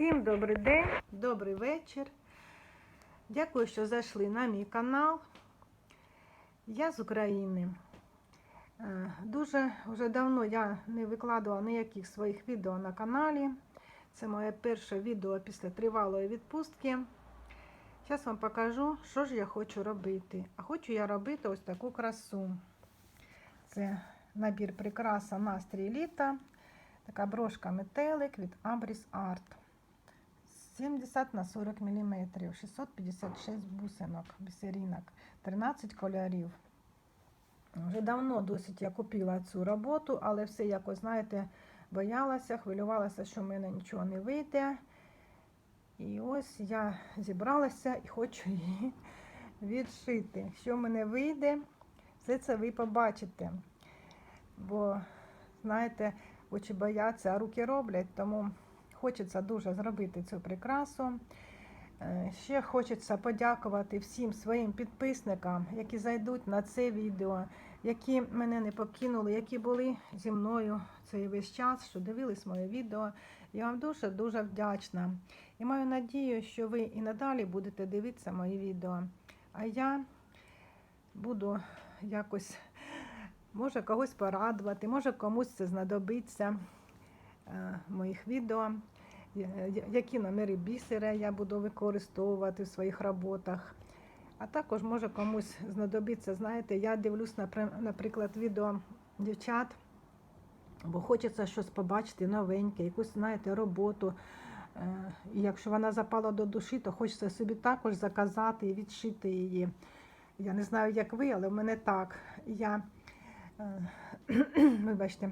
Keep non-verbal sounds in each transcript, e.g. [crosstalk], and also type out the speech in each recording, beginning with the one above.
Всім добрий день, добрий вечір. Дякую, що зайшли на мій канал. Я з України. Е, Дуже вже давно я не викладувала ніяких своїх відео на каналі. Це моє перше відео після тривалої відпустки. Зараз вам покажу, що ж я хочу робити. А хочу я робити ось таку красу. Це набір прикраса настрій літа. Така брошка метелик від Abris Art. 70 на 40 мм, 656 бусинок, бісерінок, 13 кольорів. Вже давно досить я купила цю роботу, але все якось, знаєте, боялася, хвилювалася, що в мене нічого не вийде. І ось я зібралася і хочу її [laughs] відшити. Що в мене вийде, все це ви побачите. Бо, знаєте, очі бояться, а руки роблять, тому хочеться дуже зробити цю прикрасу. Е, Ще хочеться подякувати всім своїм підписникам, які зайдуть на це відео, які мене не покинули, які були зі мною цей весь час, що дивились моє відео. Я вам дуже-дуже вдячна. І маю надію, що ви і надалі будете дивитися мої відео. А я буду якось, може, когось порадувати, може комусь це знадобиться моїх відео. Які номери бісера я буду використовувати в своїх роботах. А також може комусь знадобиться, знаєте, я дивлюсь, наприклад, відео дівчат, бо хочеться щось побачити новеньке, якусь, знаєте, роботу. Е, І якщо вона запала до душі, то хочеться собі також заказати і відшити її. Я не знаю, як ви, але в мене так. Я, е, [clears throat] вибачте,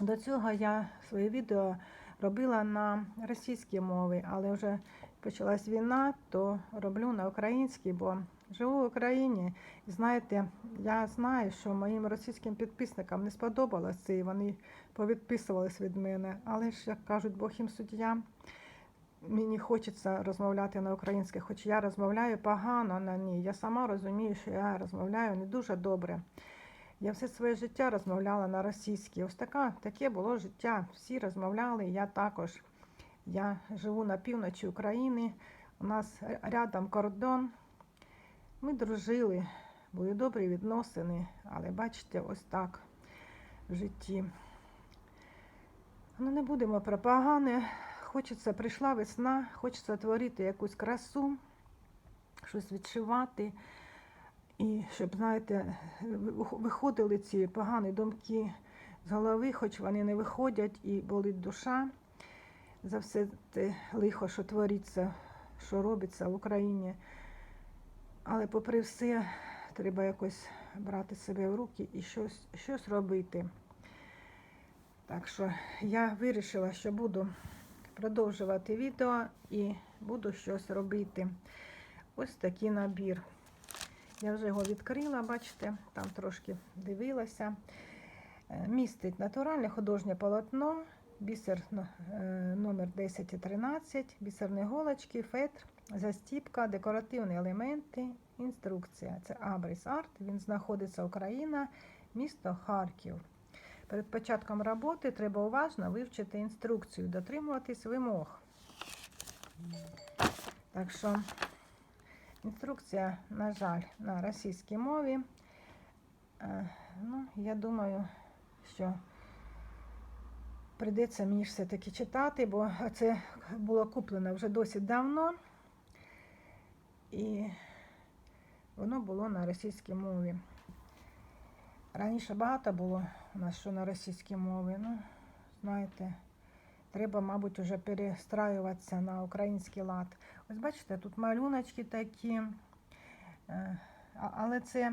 до цього я своє відео робила на російській мові, але вже почалась війна, то роблю на українській, бо живу в Україні. І знаєте, я знаю, що моїм російським підписникам не сподобалось це, і вони повідписувались від мене. Але ж, як кажуть, Бог їм суддя. Мені хочеться розмовляти на українській, хоч я розмовляю погано на ній. Я сама розумію, що я розмовляю не дуже добре. Я все своє життя розмовляла на російській. Ось така, таке було життя. Всі розмовляли, я також. Я живу на півночі України, у нас рядом кордон. Ми дружили, були добрі відносини, але бачите, ось так в житті. Ну, не будемо про погане. Хочеться, прийшла весна, хочеться творити якусь красу, щось відшивати. І щоб, знаєте, виходили ці погані думки з голови, хоч вони не виходять і болить душа за все те лихо, що твориться, що робиться в Україні. Але попри все, треба якось брати себе в руки і щось, щось робити. Так що я вирішила, що буду продовжувати відео і буду щось робити. Ось такий набір. Я вже його відкрила, бачите, там трошки дивилася. Е, Містить натуральне художнє полотно, бісер е, номер 10 і 13, бісерні голочки, фетр, застіпка, декоративні елементи, інструкція. Це Абрис Арт, він знаходиться Україна, місто Харків. Перед початком роботи треба уважно вивчити інструкцію, дотримуватись вимог. Так що інструкція, на жаль, на російській мові. Е, Ну, я думаю, що прийдеться мені все-таки читати, бо це було куплено вже досить давно. І воно було на російській мові. Раніше багато було у нас, що на російській мові. Ну, знаєте, треба, мабуть, вже перестраюватися на український лад. Ось бачите, тут малюночки такі, е, але це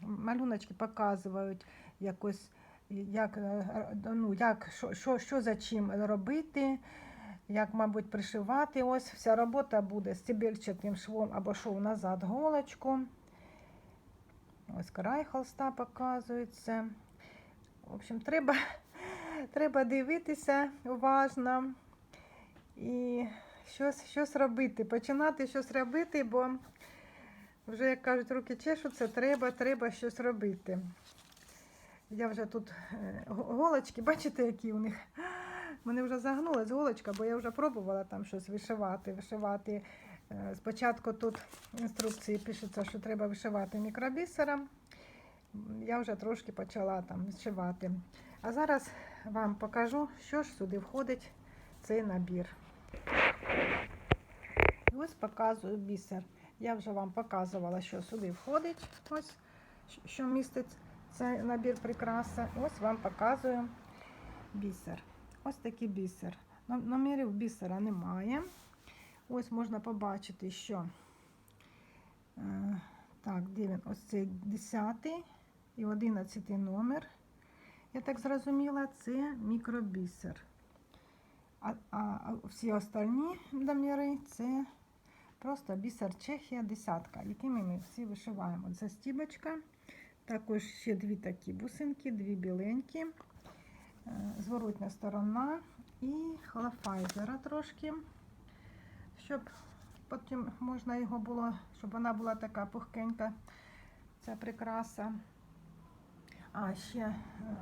малюночки показують якось, як, е, ну, як, що, що, що за чим робити, як, мабуть, пришивати. Ось вся робота буде з стебельчатим швом або шов назад голочку. Ось край холста показується. В общем, треба, треба дивитися уважно і щось, щось робити, починати щось робити, бо вже, як кажуть, руки чешуться, треба, треба щось робити. Я вже тут е, голочки, бачите, які у них мене вже загнулась голочка, бо я вже пробувала там щось вишивати. Вишивати. Е, Спочатку тут інструкції пишеться, що треба вишивати мікробісером. Я вже трошки почала там вишивати. А зараз вам покажу, що ж сюди входить цей набір. І Ось показую бісер. Я вже вам показувала, що сюди входить. Ось що містить цей набір прикраси. Ось вам показую бісер. Ось такий бісер. Номерів бісера немає. Ось можна побачити, що е, так, де він? Ось цей 10 і 11 номер. Я так зрозуміла, це мікробісер. А, а всі остальні номери це просто бісер Чехія десятка, якими ми всі вишиваємо. Це стібочка, також ще дві такі бусинки, дві біленькі, е, зворотня сторона і холофайзера трошки, щоб потім можна його було, щоб вона була така пухкенька, ця прикраса. А ще е,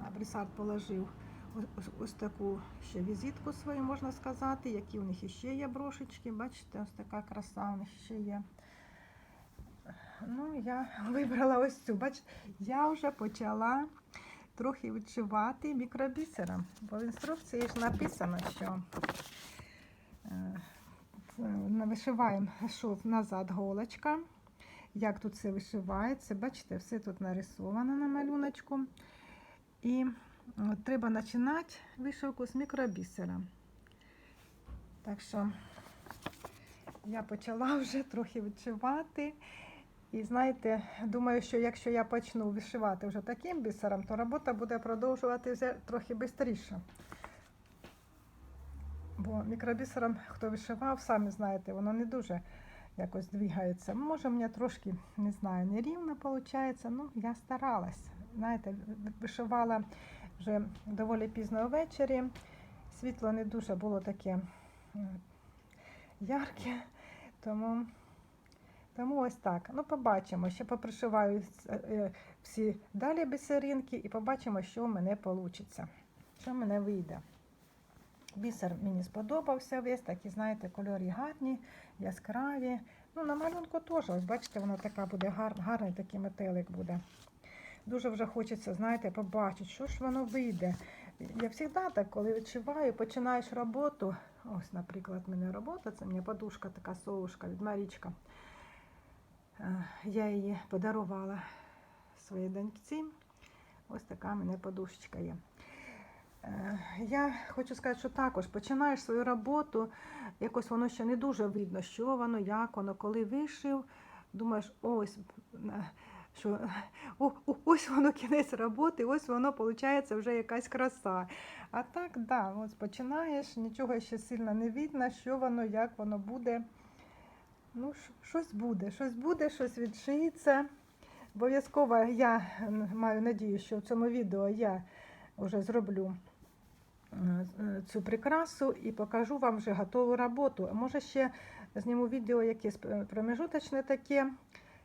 адресат положив ось, ось, таку ще візитку свою, можна сказати, які у них іще є брошечки. Бачите, ось така краса у них ще є. Ну, я [laughs] вибрала ось цю. Бачите, я вже почала трохи відчувати мікробісером, бо в інструкції ж написано, що е, вишиваємо шов назад голочка. Як тут все вишивається, бачите, все тут нарисовано на малюночку. І от, треба починати вишивку з мікробісера. Так що я почала [laughs] вже трохи відчувати. І знаєте, думаю, що якщо я почну вишивати вже таким бісером, то робота буде продовжуватися трохи швидше. Бо мікробісером, хто вишивав, самі знаєте, воно не дуже якось двигається. Може, у мене трошки, не знаю, нерівно виходить. Ну, я старалась. Знаєте, вишивала вже доволі пізно ввечері. Світло не дуже було таке ярке, тому, тому ось так. Ну, побачимо. Ще попришиваю е, е, всі далі бісеринки і побачимо, що в мене вийде, що в мене вийде. Бісер мені сподобався весь, такі, знаєте, кольори гарні, яскраві. Ну, на малюнку теж, ось бачите, воно така буде гар, гарний такий метелик буде. Дуже вже хочеться, знаєте, побачити, що ж воно вийде. Я завжди так, коли відчуваю, починаєш роботу. Ось, наприклад, в мене робота, це мені подушка така совушка від Марічка. Е, Я її подарувала своїй доньці. Ось така в мене подушечка є. Е, Я хочу сказати, що також починаєш свою роботу, якось воно ще не дуже видно, що воно, як воно, коли вишив, думаєш, ось е, що о, ось воно кінець роботи, ось воно виходить вже якась краса. А так, да, ось починаєш, нічого ще сильно не видно, що воно, як воно буде. Ну, щось буде, щось буде, щось відшиється. Обов'язково я маю надію, що в цьому відео я вже зроблю цю прикрасу і покажу вам вже готову роботу. А Може ще зніму відео якесь е, промежуточне таке,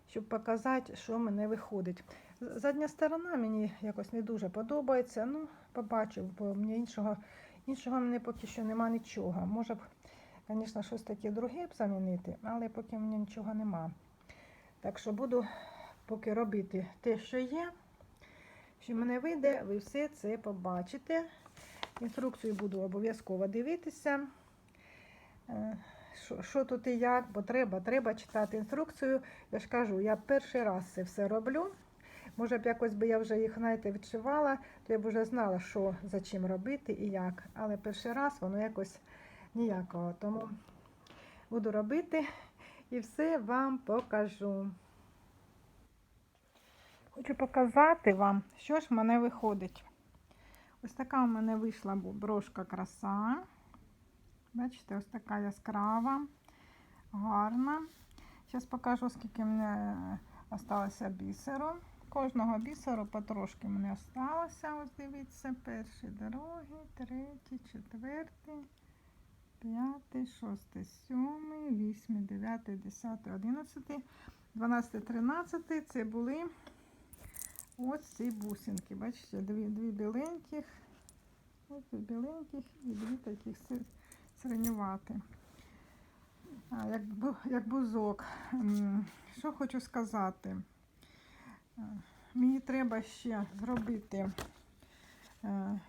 щоб показати, що в мене виходить. Задня сторона мені якось не дуже подобається. Ну, побачу, бо мені іншого, іншого в мене поки що нема нічого. Може б, звісно, щось таке друге б замінити, але поки в мене нічого нема. Так що буду поки робити те, що є. Що мене вийде, ви все це побачите. Інструкцію буду обов'язково дивитися. Е, Що, тут і як, бо треба, треба читати інструкцію. Я ж кажу, я перший раз це все роблю. Може б якось би я вже їх, знаєте, відшивала, то я б вже знала, що за чим робити і як. Але перший раз воно якось ніякого. Тому буду робити і все вам покажу. Хочу показати вам, що ж в мене виходить. Ось така у мене вийшла брошка краса. Бачите, ось така яскрава, гарна. Зараз покажу, скільки в мене залишилося бісеру. Кожного бісеру потрошки мені залишилося. Ось дивіться, перший, другий, третій, четвертий, п'ятий, шостий, сьомий, вісьмий, дев'ятий, десятий, одинадцятий, дванадцятий, тринадцятий. Це були ось ці бусинки. Бачите, дві, дві біленьких Ось тут біленьких і дві таких сиренювати. Як, як бузок. Що хочу сказати? Мені треба ще зробити. е,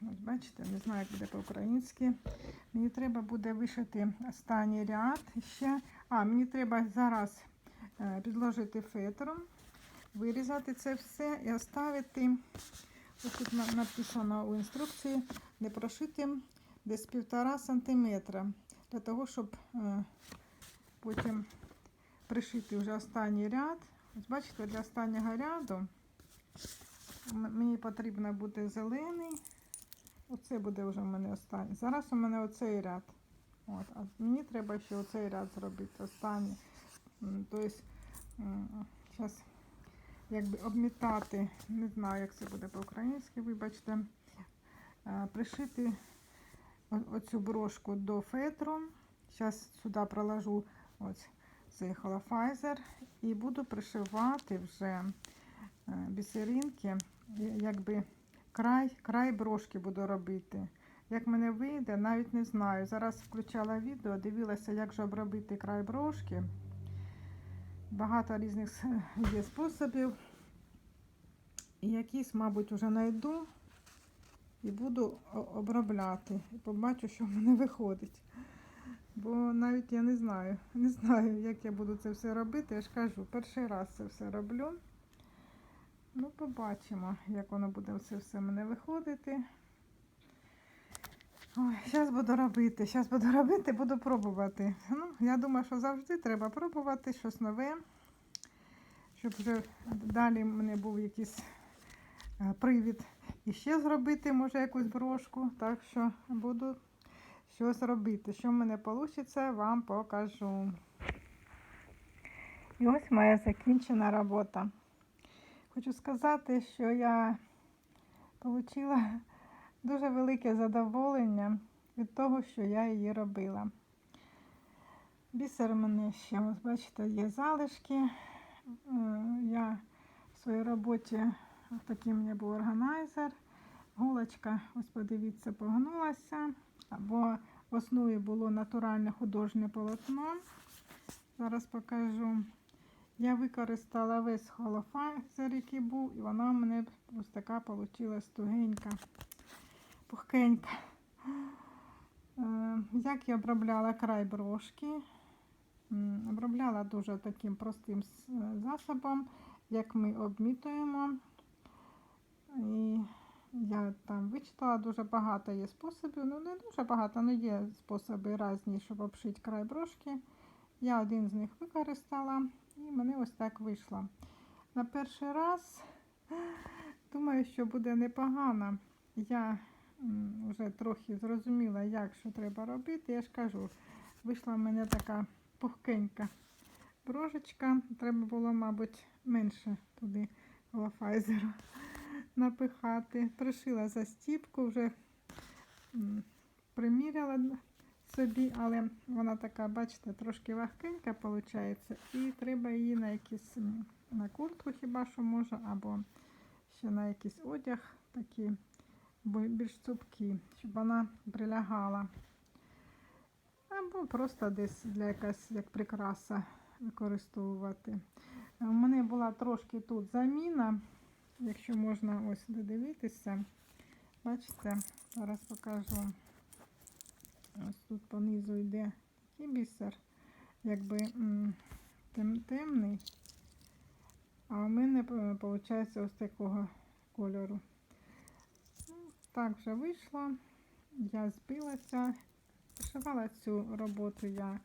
бачите, не знаю, як буде по-українськи. Мені треба буде вишити останній ряд ще. А, мені треба зараз е, підложити фетром, вирізати це все і оставити. Ось тут на- написано у інструкції не прошити десь півтора сантиметра. Для того, щоб е, потім пришити вже останній ряд. Ось бачите, для останнього ряду мені потрібно буде зелений. Оце буде вже в мене останній. Зараз у мене оцей ряд. От, а мені треба ще оцей ряд зробити, останній. Тобто, зараз якби обмітати, не знаю, як це буде по-українськи, вибачте, е, пришити оцю брошку до фетру. Зараз сюди проложу ось цей холофайзер і буду пришивати вже е, бісеринки, якби край, край брошки буду робити. Як мене вийде, навіть не знаю. Зараз включала відео, дивилася, як же обробити край брошки. Багато різних [laughs] є способів. Якісь, мабуть, вже знайду і буду обробляти. І побачу, що в мене [laughs] виходить. Бо навіть я не знаю, [laughs] не знаю, як я буду це все робити. Я ж кажу, перший раз це все роблю. Ну, побачимо, як воно буде все, все мене виходити. Ой, зараз буду робити, зараз буду [laughs] робити, буду пробувати. Ну, я думаю, що завжди треба пробувати щось нове, щоб вже далі в мене був якийсь е, привід і ще зробити, може, якусь брошку. Так що буду щось робити. Що в мене вийде, вам покажу. І ось моя закінчена робота. Хочу сказати, що я отримала дуже велике задоволення від того, що я її робила. Бісер у мене ще, ось бачите, є залишки. Е, Я в своїй роботі такий у мене був органайзер. Голочка, ось подивіться, погнулася. Або в основі було натуральне художнє полотно. Зараз покажу. Я використала весь холофайзер, який був, і вона в мене ось така вийшла тугенька, пухкенька. Е, Як я обробляла край брошки? Обробляла дуже таким простим е, засобом, як ми обмітуємо. І я там вичитала дуже багато є способів. Ну, не дуже багато, але є способи різні, щоб обшити край брошки. Я один з них використала і мене ось так вийшло. На перший раз думаю, що буде непогано. Я вже трохи зрозуміла, як що треба робити. Я ж кажу, вийшла в мене така пухкенька брошечка. Треба було, мабуть, менше туди голофайзеру [laughs] напихати. Пришила застіпку, вже приміряла собі, але вона така, бачите, трошки вагкенька виходить. І треба її на якісь на куртку хіба що може, або ще на якийсь одяг такий більш цупкі, щоб вона прилягала. Або просто десь для якась як прикраса використовувати. У мене була трошки тут заміна, якщо можна ось додивитися. Бачите, зараз покажу. Ось тут понизу йде такий бісер, якби тем, темний. А у мене виходить ось такого кольору. Так вже вийшло. Я збилася. Вишивала цю роботу я,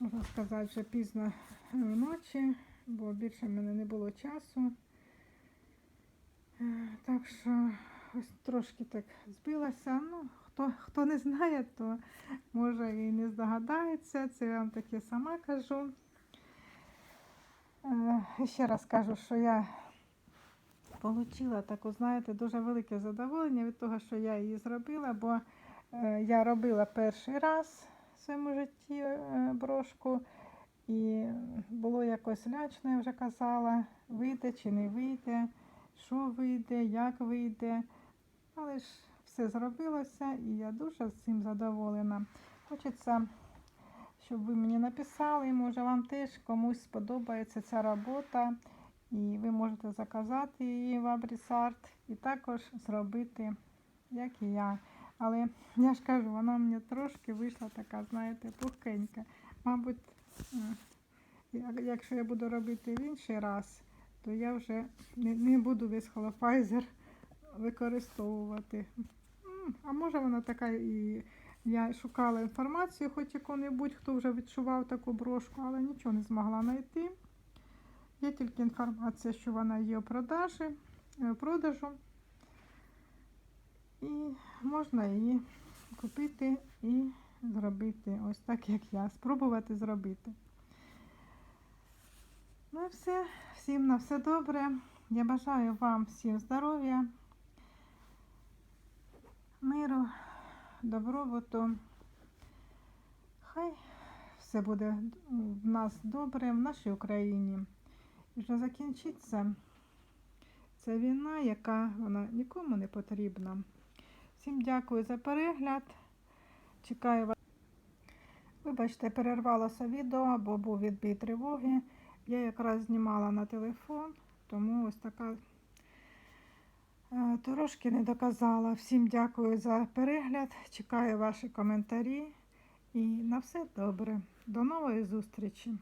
можна сказати, вже пізно вночі, бо більше в мене не було часу. Е, Так що ось трошки так збилася. Ну, хто, хто не знає, то може і не здогадається. Це я вам таке сама кажу. Е, Ще раз кажу, що я отримала таку, знаєте, дуже велике задоволення від того, що я її зробила, бо е, я робила перший раз в своєму житті е, брошку. І було якось лячно, я вже казала, вийде чи не вийде, що вийде, як вийде. Але ж все зробилося і я дуже з цим задоволена. Хочеться, щоб ви мені написали, може вам теж комусь сподобається ця робота, і ви можете заказати її в Абрісарт і також зробити, як і я. Але я ж кажу, вона мені трошки вийшла така, знаєте, пухенька. Мабуть, якщо я буду робити в інший раз, то я вже не, не буду весь холофайзер використовувати. А може вона така і я шукала інформацію, хоч яку-небудь, хто вже відчував таку брошку, але нічого не змогла знайти. Є тільки інформація, що вона є у продажі, е, продажу. І можна її купити і зробити ось так, як я. Спробувати зробити. Ну і все. Всім на все добре. Я бажаю вам всім здоров'я, миру, добробуту. Хай все буде в нас добре, в нашій Україні. Вже закінчиться ця війна, яка вона нікому не потрібна. Всім дякую за перегляд. Чекаю вас. Вибачте, перервалося відео, бо був відбій тривоги. Я якраз знімала на телефон, тому ось така е, трошки не доказала. Всім дякую за перегляд. Чекаю ваші коментарі. І на все добре. До нової зустрічі!